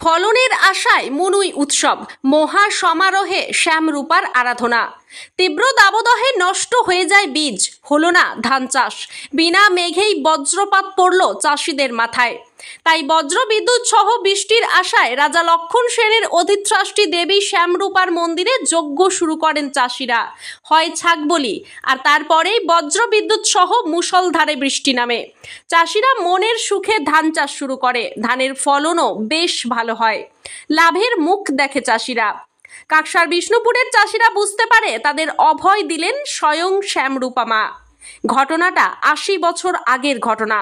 ফলনের আশায় মনুই উৎসব মহা সমারোহে শ্যামরূপার আরাধনা। তীব্র দাবদহে নষ্ট হয়ে যায় বীজ। হলো না ধান চাষ। বিনা মেঘেই বজ্রপাত পড়ল চাষিদের মাথায়। তাই বজ্র বিদ্যুৎ সহ বৃষ্টির আশায় রাজা লক্ষণ সেনের অধিত্রাষ্টি দেবী শ্যামরূপার মন্দিরে যজ্ঞ শুরু করেন চাষিরা। হয় ছাগবলি আর তারপরেই বজ্র বিদ্যুৎ সহ মুষলধারে বৃষ্টি নামে। চাষিরা মনের সুখে ধান চাষ শুরু করে। ধানের ফলনও বেশ ভালো হয়। লাভের মুখ দেখে চাষিরা। কাকসার বিষ্ণুপুরের চাষিরা বুঝতে পারে তাদের অভয় দিলেন স্বয়ং শ্যামরূপা মা ঘটনাটা আশি বছর আগের ঘটনা।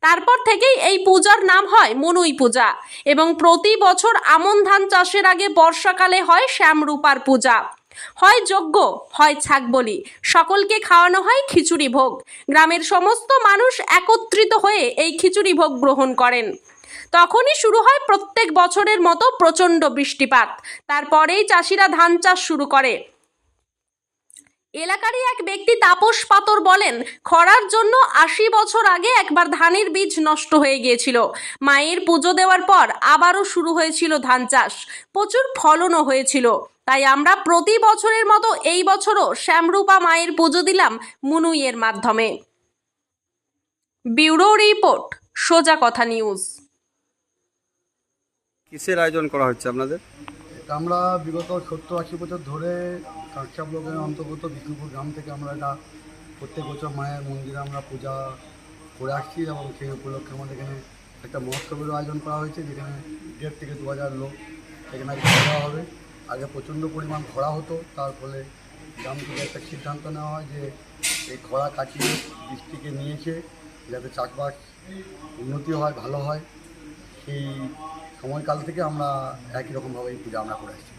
তারপর থেকেই এই পূজার নাম হয় মনুই পূজা এবং প্রতি বছর আমন ধান চাষের আগে বর্ষাকালে হয় শ্যামরূপার পূজা। হয় যজ্ঞ, হয় ছাগবলি। সকলকে খাওয়ানো হয় খিচুড়ি ভোগ। গ্রামের সমস্ত মানুষ একত্রিত হয়ে এই খিচুড়ি ভোগ গ্রহণ করেন। তখনই শুরু হয় প্রত্যেক বছরের মতো প্রচণ্ড বৃষ্টিপাত। তারপরেই চাষিরা ধান চাষ শুরু করে। এলাকারই এক ব্যক্তি তাপস পাতর বলেন, খরার জন্য আশি বছর আগে একবার ধানের বীজ নষ্ট হয়ে গিয়েছিল। মায়ের পুজো দেওয়ার পর আবারও শুরু হয়েছিল ধান চাষ। প্রচুর ফলনও হয়েছিল। তাই আমরা প্রতি বছরের মতো এই বছরও শ্যামরূপা মায়ের পুজো দিলাম মুনুইয়ের মাধ্যমে। ব্যুরো রিপোর্ট, সোজা কথা নিউজ। কিসের আয়োজন করা হচ্ছে আপনাদের? এটা আমরা বিগত সত্তর আশি বছর ধরে কাঁকসা ব্লকের অন্তর্গত বিষ্ণুপুর গ্রাম থেকে আমরা এটা প্রত্যেক বছর মায়ের মন্দিরে আমরা পূজা করে আসছি এবং সেই উপলক্ষে আমাদের এখানে একটা মহোৎসবেরও আয়োজন করা হয়েছে, যেখানে দেড় থেকে দু হাজার লোক এখানে আজকে দেওয়া হবে। আগে প্রচণ্ড পরিমাণ খরা হতো, তার ফলে গ্রাম থেকে একটা সিদ্ধান্ত নেওয়া হয় যে এই খরা কাটিয়ে বৃষ্টিকে নিয়েছে, যাতে চাষবাস উন্নতি হয়, ভালো হয়। সেই সময়কাল থেকে আমরা একই রকমভাবে এই পূজা আমরা করে আসছি।